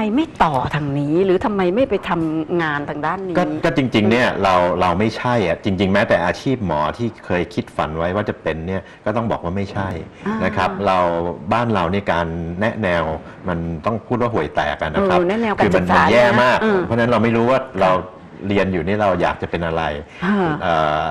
ทำไมไม่ต่อทางนี้หรือทำไมไม่ไปทำงานทางด้านนี้ก็ก็จริง ๆ เนี่ยเราเราไม่ใช่อะจริง ๆ แม้แต่อาชีพหมอที่เคยคิดฝันไว้ว่าจะเป็นเนี่ยก็ต้องบอกว่าไม่ใช่อ่านนะครับเราบ้านเราในยการแนะแนวมันต้องพูดว่าห่วยแตกกันนะครับเออแนะแนวการคืมัศึกษาแย่เนี่ยนะมากอืมเพราะฉะนั้นเราไม่รู้ว่าเราเรียนอยู่นี่เราอยากจะเป็นอะไรอ่าเอ่อ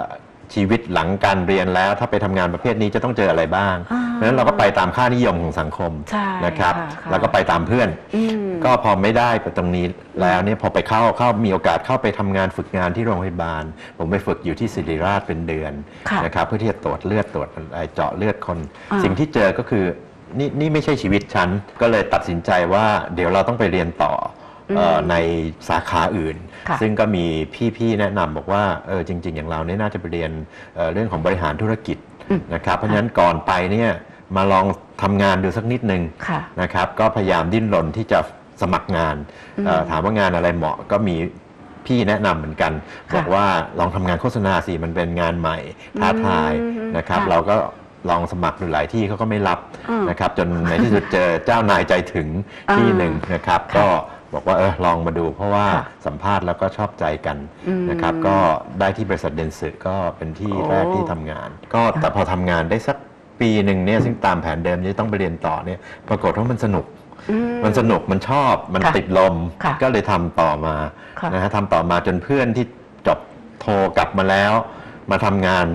ชีวิตหลังการเรียนแล้วถ้าไปทำงานประเภทนี้จะต้องเจออะไรบ้างอ่าเพราะฉะนั้นเราก็ไปตามค่านิยมของสังคมใช่นะครับค่ะค่ะแล้วก็ไปตามเพื่อนอืม ก็พอไม่ได้ไปตรงนี้แล้วเนี่ยพอไปเข้าเข้ามีโอกาสเข้าไปทำงานฝึกงานที่โรงพยาบาล ผมไปฝึกอยู่ที่ศิริราชเป็นเดือนค่ะนะครับเพื่อที่จะตรวจเลือดตรวจอะไรเจาะเลือดคนอ่าสิ่งที่เจอก็คือนี่นี่ไม่ใช่ชีวิตฉัน ก็เลยตัดสินใจว่าเดี๋ยวเราต้องไปเรียนต่ออเอ่อในสาขาอื่นค่ะซึ่งก็มีพี่ๆแนะนำบอกว่าเออจริง ๆ อย่างเราเนี่ยน่าจะไปเรียนเอ่อเรื่องของบริหารธุรกิจอืมนะครับเพราะฉะนั้นก่อนไปเนี่ยมาลองทำงานดูสักนิดนึงค่ะนะครับก็พยายามดิ้นรนที่จะ สมัครงานอืมเอ่อถามว่างานอะไรเหมาะก็มีพี่แนะนำเหมือนกันค่ะบอกว่าลองทำงานโฆษณาสิมันเป็นงานใหม่ท้าทายอืมนะครับค่ะเราก็ลองสมัครดูหลายที่เขาก็ไม่รับอืมนะครับ จนในที่สุดเจอเจ้านายใจถึงอ่าที่หนึ่งนะครับค่ะก็บอกว่าเออลองมาดูเพราะว่าค่ะสัมภาษณ์แล้วก็ชอบใจกันอืมนะครับ ก็ได้ที่บริษัทเดนสึก็เป็นที่โอ้แรกที่ทำงาน ก็แต่พอทำงานได้สักปีหนึ่งเนี่ยซึ่งตามแผนเดิมที่ต้องไปเรียนต่อเนี่ยปรากฏว่ามันสนุกอื มันสนุกมันชอบมันค่ะติดลมค่ะก็เลยทำต่อมาค่ะนะฮะทำต่อมาจนเพื่อนที่จบโทรกลับมาแล้ว มาทำงาน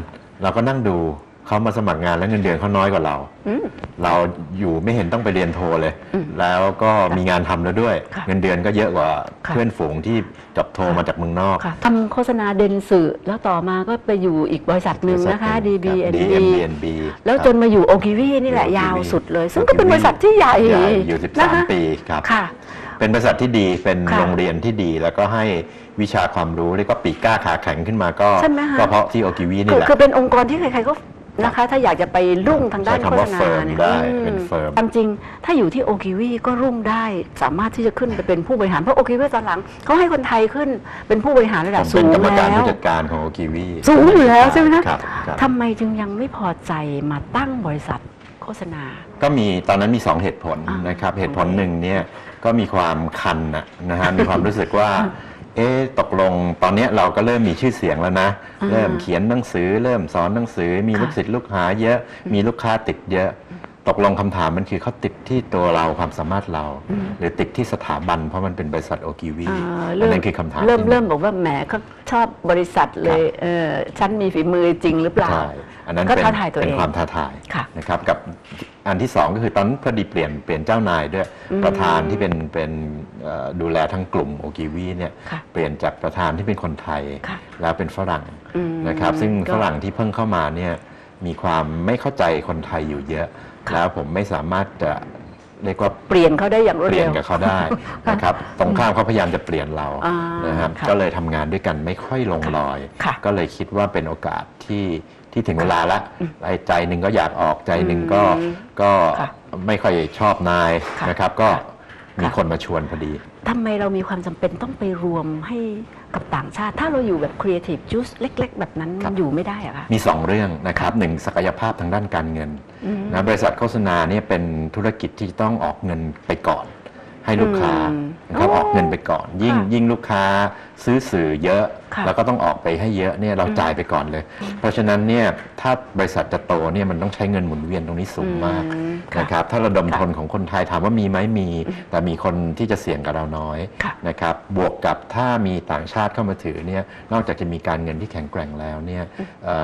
เราก็นั่งดู เขามาสมัครงานแล้วเงินเดือนเขาน้อยกว่าเรา อืม เราอยู่ไม่เห็นต้องไปเรียนโทเลย อืมแล้วก็มีงานทำแล้วด้วย ค่ะเงินเดือนก็เยอะกว่าค่ะ เพื่อนฝูงที่จบโทค่ะมาจากเมืองนอก ค่ะทำโฆษณาเดนสึแล้วต่อมาก็ไปอยู่อีกบริษัทหนึ่งนะคะบริษัทหนึ่งครับ DBNB DMBNB แล้วจนมาอยู่โอคิวีนี่แหละ OKV ยาวสุดเลย ซึ่งก็เป็นบริษัทที่ใหญ่ใหญ่อยู่นะคะ13 ปีครับ ค่ะ เป็นบริษัทที่ดีเป็นค่ะโรงเรียนที่ดี แล้วก็ให้วิชาความรู้เรียกว่าปีกกล้าขาแข็งขึ้นมาก็ ใช่ไหมคะ ก็เพราะที่โอกิวีคืนี่อแหละ คือเป็นองค์กรที่ใครๆก็ นะคะ ถ้าอยากจะไปรุ่งทางด้านใช้โฆคำว่าษณาเฟิร์มเนี่ยได้อืมเป็นเฟิร์มตามจริง ถ้าอยู่ที่โอคิวีก็รุ่งได้ สามารถที่จะขึ้นไปเป็นผู้บริหาร เพราะโอคิวีตอนหลังเขาให้คนไทยขึ้นเป็นผู้บริหารระผดับมสูเป็นงกรรมการแล้วผู้จัดการของโอกิวีสูงอยู่แล้วใช่ไหมคะครับครับทำไมจึงยังไม่พอใจมาตั้งบริษัทโฆษณา ก็มีตอนนั้นมี 2 เหตุผลอ่านนะครับ เหตุผลหนึ่งเนี่ยก็มีความคันนะนะฮะมีความรู้สึกว่า เอ๊ะตกลงตอนเนี้ยเราก็เริ่มมีชื่อเสียงแล้วนะ อ่า เริ่มเขียนหนังสือ เริ่มสอนหนังสือ มีค่ะลูกศิษย์ลูกหาเยอะ มีลูกค้าติดเยอะ ตกลงคำถามมันคือเขาติดที่ตัวเราความสามารถเราอืมหรือติดที่สถาบันเพราะมันเป็นบริษัทโอกิวีอ่าอันนั้นคือคำถามเริ่มที่หนึ่ง เริ่มบอกว่าแหมเขาชอบบริษัทเลยเออฉันมีฝีมือจริงหรือเปล่า ใช่ อันนั้นก็เป็นท้าทายตัวเป็นเองความท้าทายค่ะนะครับกับอันที่สองก็คือตอนนั้นพอดีเปลี่ยนเปลี่ยนเจ้านายด้วยอืมประธานที่เป็นเป็นเอ่อดูแลทั้งกลุ่มโอกิวีเนี่ยค่ะเปลี่ยนจากประธานที่เป็นคนไทยค่ะแล้วเป็นฝรั่งอืมนะครับ ซึ่งก็ฝรั่งที่เพิ่งเข้ามาเนี่ยมีความไม่เข้าใจคนไทยอยู่เยอะค่ะแล้วผมไม่สามารถจะเรียกว่าเปลี่ยนเขาได้อย่างรวดเปลี่เร็ยนวกับเขาได้นะครับตรงข้ามเขาพยายามจะเปลี่ยนเราอ่านะครับค่ะก็เลยทำงานด้วยกันไม่ค่อยลงรอยค่ะก็เลยคิดว่าเป็นโอกาสที่ ที่ถึงเวลาละอืมไอ้ใจหนึ่งก็อยากออกใจหนึ่งก็อืมก็ค่ะไม่ค่อยชอบนายค่ะนะครับ ก็ค่ะ มีคนมาชวนพอดี ทำไมเรามีความจำเป็นต้องไปรวมให้กับต่างชาติ ถ้าเราอยู่แบบ Creative Juice เล็ก ๆ แบบนั้นครับ อยู่ไม่ได้อะคะมี 2 เรื่องนะครับหนึ่งศักยภาพทางด้านการเงินอืม นะบริษัทโฆษณาเนี่ยเป็นธุรกิจที่ต้องออกเงินไปก่อน ให้ลูกค้าอืมนะครับโอ้ออกเงินไปก่อน ยิ่งค่ะยิ่งลูกค้าซื้อสื่อเยอะค่ะแล้วก็ต้องออกไปให้เยอะเนี่ยเราอืมจ่ายไปก่อนเลย เพราะฉะนั้นเนี่ยถ้าบริษัทจะโตเนี่ยมันต้องใช้เงินหมุนเวียนตรงนี้สูงมากอืมค่ะนะครับถ้าระดมค่ะทุนของคนไทยถามว่ามีไหมมี แต่มีคนที่จะเสี่ยงกับเราน้อยค่ะนะครับบวกกับถ้ามีต่างชาติเข้ามาถือเนี่ยนอกจากจะมีการเงินที่แข็งแกร่งแล้วเนี่ย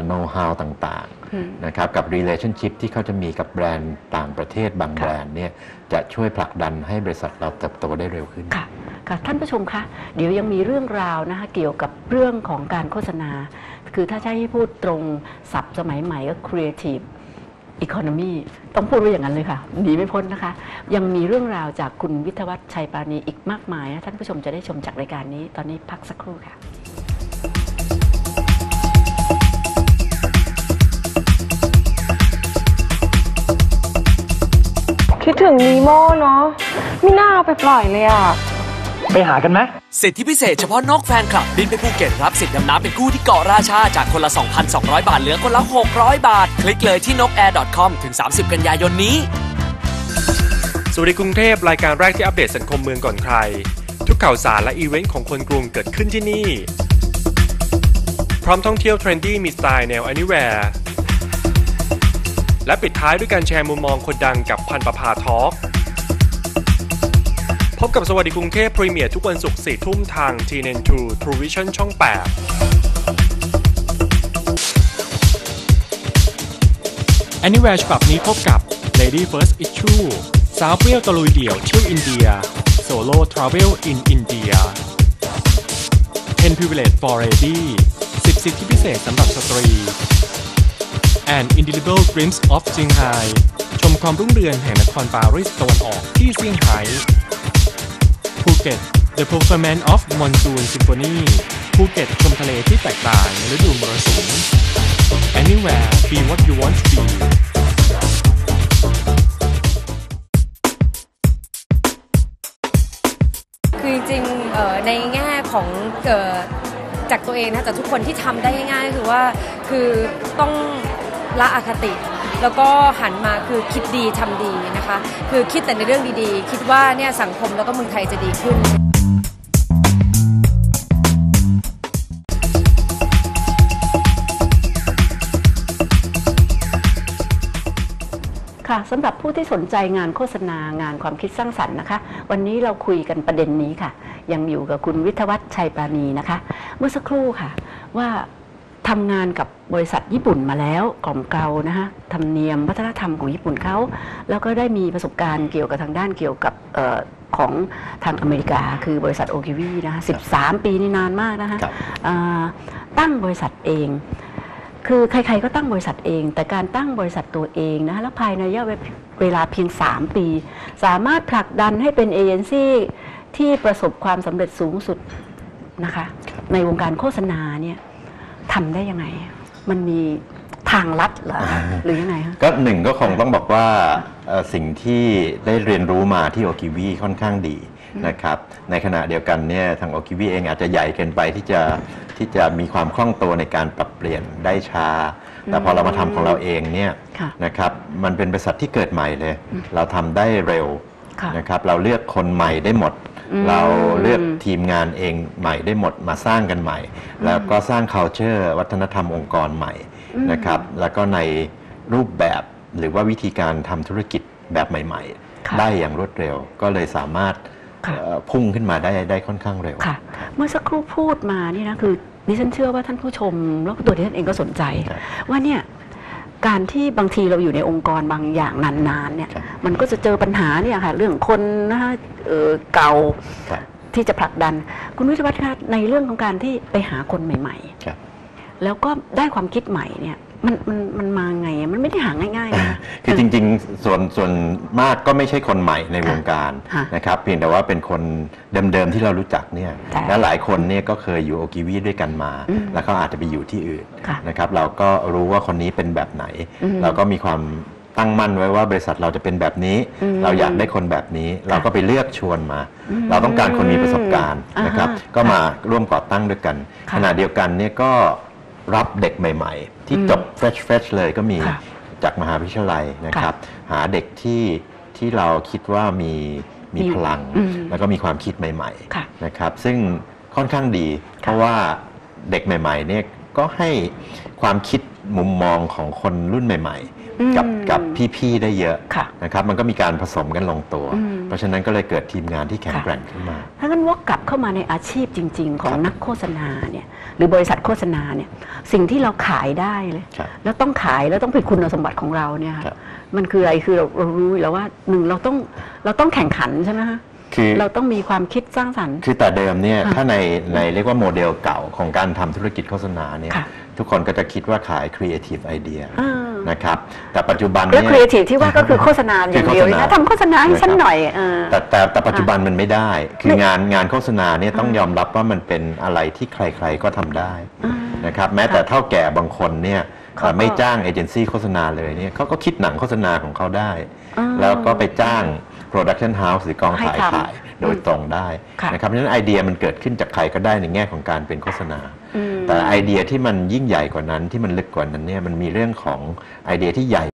โน้ตฮาวต่างๆอืมนะครับกับ relationship ที่เขาจะมีกับแบรนด์ต่างประเทศบางค่ะแบรนด์เนี่ยจะช่วยผลักดันให้บริษัทเราเติบโตได้เร็วขึ้นค่ะ ค่ะท่านผู้ชมคะเดี๋ยวยังมีเรื่องราวนะคะเกี่ยวกับเรื่องของการโฆษณา คือถ้าใช้ให้พูดตรงศัพท์สมัยใหม่ก็ Creative Economy ต้องพูดว่าอย่างนั้นเลยค่ะหนีไม่พ้นนะคะ ยังมีเรื่องราวจากคุณวิทวัฒชัยปาณีอีกมากมายนะท่านผู้ชมจะได้ชมจากรายการนี้ ตอนนี้พักสักครู่ค่ะคิดถึงนีโม่เนาะไม่น่าเอาไปปล่อยเลยอะ ไปหากันไหมสิทธิพิเศษเฉพาะนกแฟนคลับบินไปภูเก็ตรับสิทธิ์ดำน้ำเป็นคู่ที่เกาะราชาจากคนละ 2,200 บาทเหลือคนละ 600 บาท คลิกเลยที่นก air com ถึง 30 กันยายนนี้ สวัสดีกรุงเทพรายการแรกที่อัปเดตสังคมเมืองก่อนใคร ทุกข่าวสารและอีเวนต์ของคนกรุงเกิดขึ้นที่นี่ พร้อมท่องเที่ยวเทรนดี้มีสไตล์แนว Anywhere และปิดท้ายด้วยการแชร์มุมมองคนดังกับพันประพาทอล์ก พบกับสวัสดีกรุงเทพพรีเมียร์ทุกวันศุกร์4ทุ่มทาง TNN2 True Vision ช่อง 8 Anywhere ฉบับนี้พบกับ Lady First Issue สาวเปรี้ยวตะลุยเดี่ยวเที่ยวอินเดีย Solo Travel in India 10 Privilege for Lady 10 สิทธิพิเศษสำหรับสตรี and Indelible Dreams of Shanghai ชมความรุ่งเรืองแห่งนครปารีสตะวันออกที่เซี่ยงไฮ้ ภูเก็ต The Performance of Monsoon Symphony ภูเก็ตชมทะเลที่แตกต่างในฤดูมรสุม Anywhere be what you want to be คือจริงๆเอ่อในแง่ของเอ่อจากตัวเองนะจากทุกคนที่ทำได้ง่ายๆคือว่าคือต้องละอคติ แล้วก็หันมาคือคิดดีทำดีนะคะ คือคิดแต่ในเรื่องดีๆ คิดว่าเนี่ยสังคมแล้วก็เมืองไทยจะดีขึ้นค่ะสำหรับผู้ที่สนใจงานโฆษณางานความคิดสร้างสรรค์นะคะ วันนี้เราคุยกันประเด็นนี้ค่ะ ยังอยู่กับคุณวิทวัฒชัยปราณีนะคะ เมื่อสักครู่ค่ะ ว่า ทำงานกับบริษัทญี่ปุ่นมาแล้วกล่อมเกลานะคะธรรมเนียมวัฒนธรรมของญี่ปุ่นเขาแล้วก็ได้มีประสบการณ์เกี่ยวกับทางด้านเกี่ยวกับเออของทางอเมริกา คือบริษัทโอกิวีนะคะ13ปีนี่นานมากนะคะครับอ่าตั้งบริษัทเอง คือใครๆก็ตั้งบริษัทเอง แต่การตั้งบริษัทตัวเองนะแล้วภายในระยะเวลาเพียง 3 ปี สามารถผลักดันให้เป็นเอเจนซี่ที่ประสบความสำเร็จสูงสุดนะคะ ในวงการโฆษณาเนี่ย ทำได้ยังไง มันมีทางลัดเหรอคะหรือยังไงคะก็หนึ่งก็คงต้องบอกว่าเอ่อสิ่งที่ได้เรียนรู้มาที่โอกิวีค่อนข้างดีนะครับในขณะเดียวกันเนี่ยทางโอกิวีเองอาจจะใหญ่เกินไปที่จะที่จะมีความคล่องตัวในการปรับเปลี่ยนได้ช้า แต่พอเรามาทำของเราเองเนี่ยค่ะนะครับมันเป็นบริษัทที่เกิดใหม่เลย เราทำได้เร็วค่ะนะครับเราเลือกคนใหม่ได้หมดอืม เราเลือกทีมงานเองใหม่ได้หมดมาสร้างกันใหม่ แล้วก็สร้าง culture วัฒนธรรมองค์กรใหม่นะครับแล้วก็ในรูปแบบหรือว่าวิธีการทำธุรกิจแบบใหม่ค่ะๆได้อย่างรวดเร็ว ก็เลยสามารถค่ะเอ่อพุ่งขึ้นมาได้ได้ค่อนข้างเร็วค่ะ เมื่อสักครู่พูดมานี่นะคือดิฉันเชื่อว่าท่านผู้ชมแล้วก็ตัวดิฉันเองก็สนใจครับว่าเนี่ย การที่บางทีเราอยู่ในองค์กรบางอย่างนานๆเนี่ยครับมันก็จะเจอปัญหาเนี่ยค่ะ เรื่องคนนะคะเอ่อเก่าครับที่จะผลักดัน คุณวิทยวัฒน์คะในเรื่องของการที่ไปหาคนใหม่ครับๆแล้วก็ได้ความคิดใหม่เนี่ย มันมันมันมาไงอะมันไม่ได้หาง่ายๆนะ คือจริงๆ ส่วนส่วนมากก็ไม่ใช่คนใหม่ในวงการค่ะนะครับ เพียงแต่ว่าเป็นคนเดิมๆที่เรารู้จักเนี่ยใช่และหลายคนเนี่ยก็เคยอยู่โอกิวีด้วยกันมา อืมแล้วเขาอาจจะไปอยู่ที่อื่นค่ะนะครับ เราก็รู้ว่าคนนี้เป็นแบบไหน อืมเราก็มีความตั้งมั่นไว้ว่าบริษัทเราจะเป็นแบบนี้ อืมเราอยากได้คนแบบนี้ เราก็ไปเลือกชวนมา อืมเราต้องการคนมีประสบการณ์นะครับ อ่าฮะก็มาร่วมก่อตั้งด้วยกัน ค่ะ ขณะเดียวกันเนี่ยก็ รับเด็กใหม่ ๆ ที่อืมจบเฟรชเฟรชเลยก็มีค่ะจากมหาวิทยาลัยนะครับ หาเด็กที่ที่เราคิดว่ามีมีมีพลัง อืมแล้วก็มีความคิดใหม่ค่ะ ๆนะครับซึ่งค่อนข้างดี เพราะว่าเด็กใหม่ๆเนี่ยก็ให้ความคิดมุมมองของคนรุ่นใหม่อืมๆ กับกับพี่ๆได้เยอะค่ะนะครับมันก็มีการผสมกันลงตัวอืมเพราะฉะนั้นก็เลยเกิดทีมงานที่แข็งค่ะแกร่งขึ้นมาถ้างั้นวกกลับเข้ามาในอาชีพจริง ๆ ของครับนักโฆษณาเนี่ยหรือบริษัทโฆษณาเนี่ยสิ่งที่เราขายได้เลยครับแล้วต้องขายแล้วต้องเป็นคุณสมบัติของเราเนี่ยค่ะครับมันคืออะไรคือเราเรารู้อยู่แล้วว่าหนึ่งเราต้องเราต้องแข่งขันใช่ไหมคะคือเราต้องมีความคิดสร้างสรรค์ คือแต่เดิมเนี่ยค่ะถ้าในในเรียกว่าโมเดลเก่าของการทำธุรกิจโฆษณาเนี่ยค่ะทุกคนก็จะคิดว่าขาย creative idea อ่า นะครับ แต่ปัจจุบันแล้วเนี่ยครีเอทีฟที่ว่าก็คือโฆษณาอย่างเดียวเลยนะทำโฆษณาให้ฉันหน่อยเออแต่แต่แต่ปัจจุบันมันไม่ได้ คือไม่งานงานโฆษณาเนี่ยต้องอ่ายยอมรับว่ามันเป็นอะไรที่ใครๆก็ทำได้อ่านะครับแม้แต่เท่าแก่บางคนเนี่ยเขาก็ไม่จ้างเอเจนซี่โฆษณาเลยเนี่ยเขาก็คิดหนังโฆษณาของเขาได้อ่าแล้วก็ไปจ้าง Production House หรือกองถ่ายให้ทำถ่ายโดยตรงได้ค่ะนะครับเพราะฉะนั้นไอเดียมันเกิดขึ้นจากใครก็ได้ในแง่ของการเป็นโฆษณาอืม แต่ไอเดียที่มันยิ่งใหญ่กว่านั้นที่มันลึกกว่านั้นเนี่ยมันมีเรื่องของไอเดียที่ใหญ่